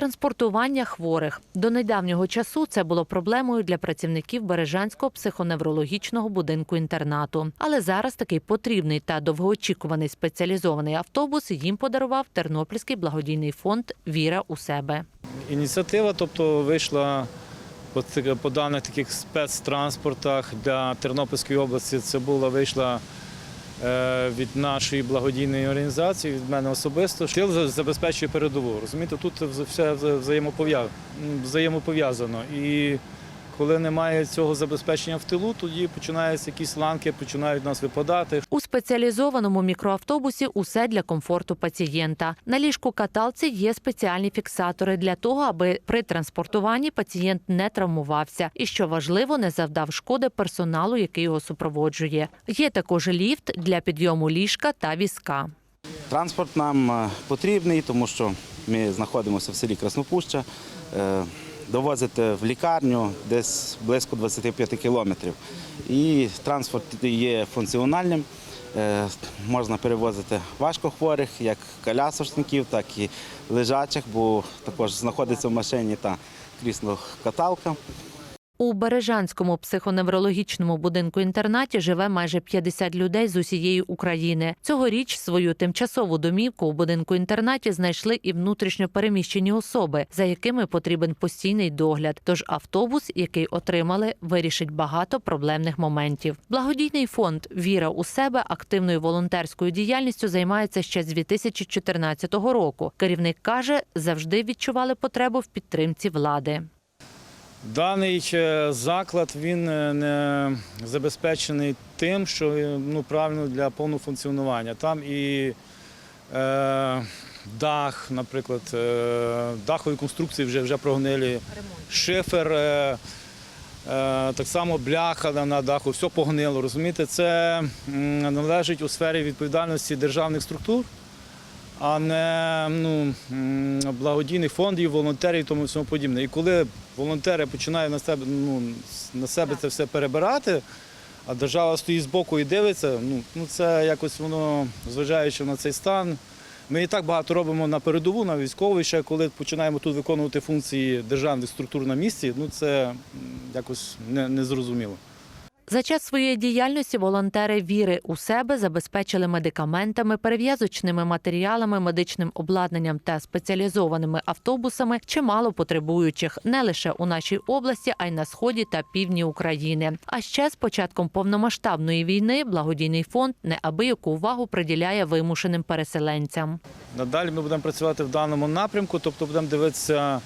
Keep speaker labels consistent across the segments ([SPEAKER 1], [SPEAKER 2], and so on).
[SPEAKER 1] Транспортування хворих до недавнього часу це було проблемою для працівників Бережанського психоневрологічного будинку інтернату. Але зараз такий потрібний та довгоочікуваний спеціалізований автобус їм подарував Тернопільський благодійний фонд Віра у себе.
[SPEAKER 2] Ініціатива, тобто, вийшла по, даних таких спецтранспортах для Тернопільської області. Це була вийшла від нашої благодійної організації, від мене особисто. Тил за- забезпечує передову. Розумієте, тут все вза- взаємопов'я- взаємопов'язано. І коли немає цього забезпечення в тилу, тоді починаються якісь ланки, починають нас випадати.
[SPEAKER 1] У спеціалізованому мікроавтобусі усе для комфорту пацієнта. На ліжку каталці є спеціальні фіксатори для того, аби при транспортуванні пацієнт не травмувався і, що важливо, не завдав шкоди персоналу, який його супроводжує. Є також ліфт для підйому ліжка та візка.
[SPEAKER 3] Транспорт нам е, потрібний, тому що ми знаходимося в селі Краснопуща. Довозити в лікарню десь близько 25 кілометрів. І транспорт є функціональним. Е, Можна перевозити важкохворих, як колясочників, так і лежачих, бо також знаходиться в машині та крісло каталка.
[SPEAKER 1] У Бережанському психоневрологічному будинку інтернаті живе майже 50 людей з усієї України. Цьогоріч свою тимчасову домівку у будинку інтернаті знайшли і внутрішньо переміщені особи, за якими потрібен постійний догляд. Тож автобус, який отримали, вирішить багато проблемних моментів. Благодійний фонд Віра у себе активною волонтерською діяльністю займається ще з 2014 року. Керівник каже, завжди відчували потребу в підтримці влади.
[SPEAKER 2] Даний е, заклад він е, не забезпечений тим, що е, ну, правильно для повного функціонування. Там і е, дах, наприклад, е, дахові конструкції вже, вже прогнилі, шифер, е, е, так само бляха на даху, все погнило. Розумієте, це належить у сфері відповідальності державних структур а не ну, благодійних фондів, волонтерів і тому всьому подібне. І коли волонтери починають на себе, ну, на себе це все перебирати, а держава стоїть збоку і дивиться, ну, ну це якось воно, зважаючи на цей стан. Ми і так багато робимо на передову, на військовий, ще коли починаємо тут виконувати функції державних структур на місці, ну це якось не, незрозуміло.
[SPEAKER 1] За час своєї діяльності волонтери віри у себе забезпечили медикаментами, перев'язочними матеріалами, медичним обладнанням та спеціалізованими автобусами чимало потребуючих не лише у нашій області, а й на сході та півдні України. А ще з початком повномасштабної війни благодійний фонд неабияку увагу приділяє вимушеним переселенцям.
[SPEAKER 2] Надалі ми будемо працювати в даному напрямку, тобто будемо дивитися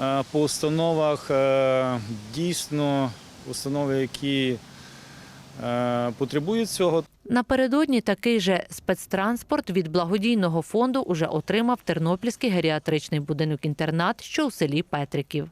[SPEAKER 2] е, по установах е, дійсно установи, які е, потребують цього.
[SPEAKER 1] Напередодні такий же спецтранспорт від благодійного фонду уже отримав Тернопільський геріатричний будинок інтернат, що у селі Петриків.